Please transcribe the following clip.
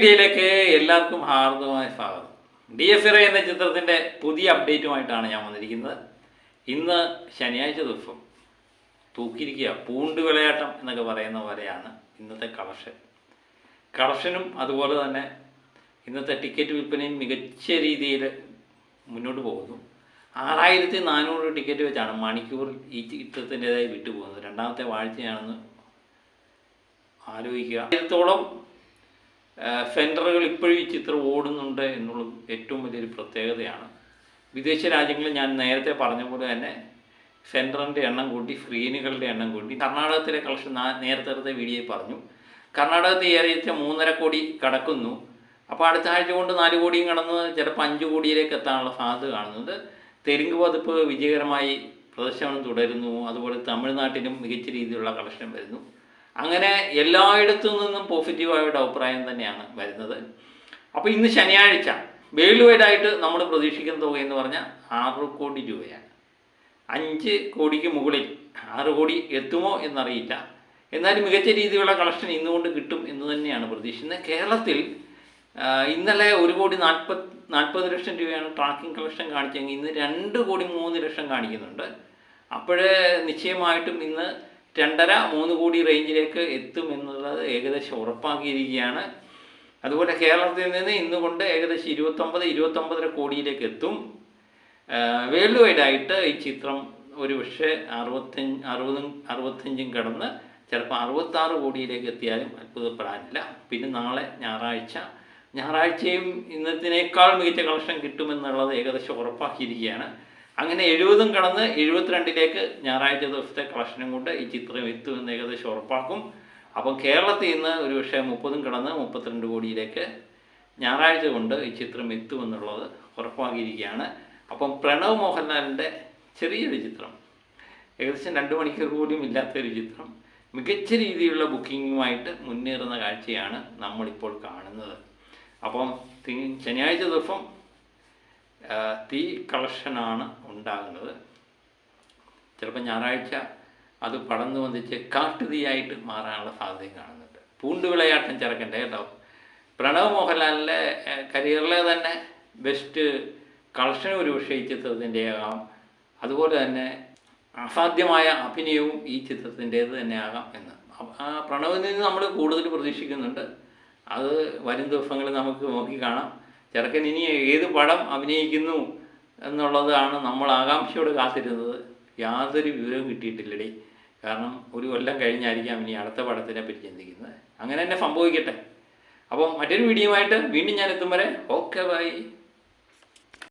വീഡിയോയിലേക്ക് എല്ലാവർക്കും ഹാർദവമായ സ്വാഗതം. ഡി എസ് ഇറ എന്ന ചിത്രത്തിന്റെ പുതിയ അപ്ഡേറ്റുമായിട്ടാണ് ഞാൻ വന്നിരിക്കുന്നത്. ഇന്ന് ശനിയാഴ്ച ദിവസം തൂക്കിയിരിക്കുക പൂണ്ട് വിളയാട്ടം എന്നൊക്കെ പറയുന്ന പോലെയാണ് ഇന്നത്തെ കളക്ഷൻ. കളക്ഷനും അതുപോലെ തന്നെ ഇന്നത്തെ ടിക്കറ്റ് വിൽപ്പനയും മികച്ച രീതിയിൽ മുന്നോട്ട് പോകുന്നു. ആറായിരത്തി നാനൂറ് ടിക്കറ്റ് വെച്ചാണ് മണിക്കൂർ ഈ ചിത്രത്തിന്റെതായി വിട്ടുപോകുന്നത്. രണ്ടാമത്തെ വാഴ്ചയാണെന്ന് ആലോചിക്കുക. ആയിരത്തോളം ഫെൻഡറുകൾ ഇപ്പോഴും ഈ ചിത്രം ഓടുന്നുണ്ട് എന്നുള്ളത് ഏറ്റവും വലിയൊരു പ്രത്യേകതയാണ്. വിദേശ രാജ്യങ്ങളിൽ ഞാൻ നേരത്തെ പറഞ്ഞ പോലെ തന്നെ ഫെൻഡറിന്റെ എണ്ണം കൂട്ടി ഫ്രീനുകളുടെ എണ്ണം കൂട്ടി കർണാടകത്തിലെ കളക്ഷൻ നേരത്തെ വീഡിയോയിൽ പറഞ്ഞു. കർണാടകത്തിൽ ഏറിയ മൂന്നര കോടി കടക്കുന്നു. അപ്പോൾ അടുത്ത ആഴ്ച കൊണ്ട് നാല് കോടിയും കടന്ന് ചിലപ്പോൾ അഞ്ച് കോടിയിലേക്ക് എത്താനുള്ള സാധ്യത കാണുന്നുണ്ട്. തെലുങ്ക് പതിപ്പ് വിജയകരമായി പ്രദർശനം തുടരുന്നു. അതുപോലെ തമിഴ്നാട്ടിലും മികച്ച രീതിയിലുള്ള കളക്ഷൻ വരുന്നു. അങ്ങനെ എല്ലായിടത്തു നിന്നും പോസിറ്റീവായ ഒരു അഭിപ്രായം തന്നെയാണ് വരുന്നത്. അപ്പോൾ ഇന്ന് ശനിയാഴ്ച വേൾഡ് നമ്മൾ പ്രതീക്ഷിക്കുന്ന തുക എന്ന് പറഞ്ഞാൽ ആറ് കോടി രൂപയാണ്. അഞ്ച് കോടിക്ക് മുകളിൽ ആറ് കോടി എത്തുമോ എന്നറിയില്ല. എന്നാലും മികച്ച രീതിയിലുള്ള കളക്ഷൻ ഇന്നുകൊണ്ട് കിട്ടും എന്ന് തന്നെയാണ് പ്രതീക്ഷിക്കുന്നത്. കേരളത്തിൽ ഇന്നലെ ഒരു കോടി നാൽപ്പത് നാൽപ്പത് ലക്ഷം രൂപയാണ് ട്രാക്കിംഗ് കളക്ഷൻ കാണിച്ചെങ്കിൽ ഇന്ന് രണ്ട് കോടി മൂന്ന് ലക്ഷം കാണിക്കുന്നുണ്ട്. അപ്പോഴേ നിശ്ചയമായിട്ടും ഇന്ന് രണ്ടര മൂന്ന് കോടി റേഞ്ചിലേക്ക് എത്തും എന്നുള്ളത് ഏകദേശം ഉറപ്പാക്കിയിരിക്കുകയാണ്. അതുപോലെ കേരളത്തിൽ നിന്ന് ഇന്ന് കൊണ്ട് ഏകദേശം ഇരുപത്തൊമ്പത് ഇരുപത്തൊമ്പതര കോടിയിലേക്ക് എത്തും. വേൾഡ് വൈഡ് ആയിട്ട് ഈ ചിത്രം ഒരു പക്ഷേ അറുപത്തഞ്ച് അറുപതും അറുപത്തഞ്ചും കടന്ന് ചിലപ്പോൾ അറുപത്താറ് കോടിയിലേക്ക് എത്തിയാലും അത്ഭുതപ്പെടാനില്ല. പിന്നെ നാളെ ഞായറാഴ്ച. ഞായറാഴ്ചയും ഇന്നത്തിനേക്കാൾ മികച്ച കളക്ഷൻ കിട്ടുമെന്നുള്ളത് ഏകദേശം ഉറപ്പാക്കിയിരിക്കുകയാണ്. അങ്ങനെ എഴുപതും കടന്ന് എഴുപത്തിരണ്ടിലേക്ക് ഞായറാഴ്ച ദിവസത്തെ കളക്ഷനും കൊണ്ട് ഈ ചിത്രം എത്തുമെന്ന് ഏകദേശം ഉറപ്പാക്കും. അപ്പം കേരളത്തിൽ നിന്ന് ഒരു പക്ഷേ മുപ്പതും കടന്ന് മുപ്പത്തിരണ്ട് കോടിയിലേക്ക് ഞായറാഴ്ച കൊണ്ട് ഈ ചിത്രം എത്തുമെന്നുള്ളത് ഉറപ്പാക്കിയിരിക്കുകയാണ്. അപ്പം പ്രണവ് മോഹൻലാലിന്റെ ചെറിയൊരു ചിത്രം ഏകദേശം രണ്ട് മണിക്കൂർ പോലും ഇല്ലാത്തൊരു ചിത്രം മികച്ച രീതിയിലുള്ള ബുക്കിങ്ങുമായിട്ട് മുന്നേറുന്ന കാഴ്ചയാണ് നമ്മളിപ്പോൾ കാണുന്നത്. അപ്പം ശനിയാഴ്ച ദിവസം തീ കളക്ഷനാണ് ഉണ്ടാകുന്നത്. ചിലപ്പോൾ ഞായറാഴ്ച അത് പടന്നു വന്നിച്ച് കാട്ടുതീയായിട്ട് മാറാനുള്ള സാധ്യത കാണുന്നുണ്ട്. പൂണ്ട് വിളയാട്ടം ചെറുക്കന്റെ കേട്ടോ. പ്രണവ് മോഹൻലാലിന്റെ കരിയറിലെ തന്നെ ബെസ്റ്റ് കളക്ഷൻ ഒരു പക്ഷേ ഈ ചിത്രത്തിന്റെ ആകാം അതുപോലെ തന്നെ അസാധ്യമായ അഭിനയവും ഈ ചിത്രത്തിന്റേത് തന്നെ ആകാം എന്ന് ആ പ്രണവിൽ നിന്ന് നമ്മൾ കൂടുതൽ പ്രതീക്ഷിക്കുന്നുണ്ട്. അത് വരും ദിവസങ്ങളിൽ നമുക്ക് നോക്കി കാണാം. ചെറുക്കൻ ഇനി ഏത് പടം അഭിനയിക്കുന്നു എന്നുള്ളതാണ് നമ്മൾ ആകാംക്ഷയോട് കാത്തിരുന്നത്. യാതൊരു വിവരവും കിട്ടിയിട്ടില്ലടി. കാരണം ഒരു കൊല്ലം കഴിഞ്ഞായിരിക്കാം ഇനി അടുത്ത പടത്തിനെ പറ്റി ചിന്തിക്കുന്നത്. അങ്ങനെ തന്നെ സംഭവിക്കട്ടെ. അപ്പം മറ്റൊരു വീഡിയോയുമായിട്ട് വീണ്ടും ഞാൻ എത്തും വരെ. Okay bye.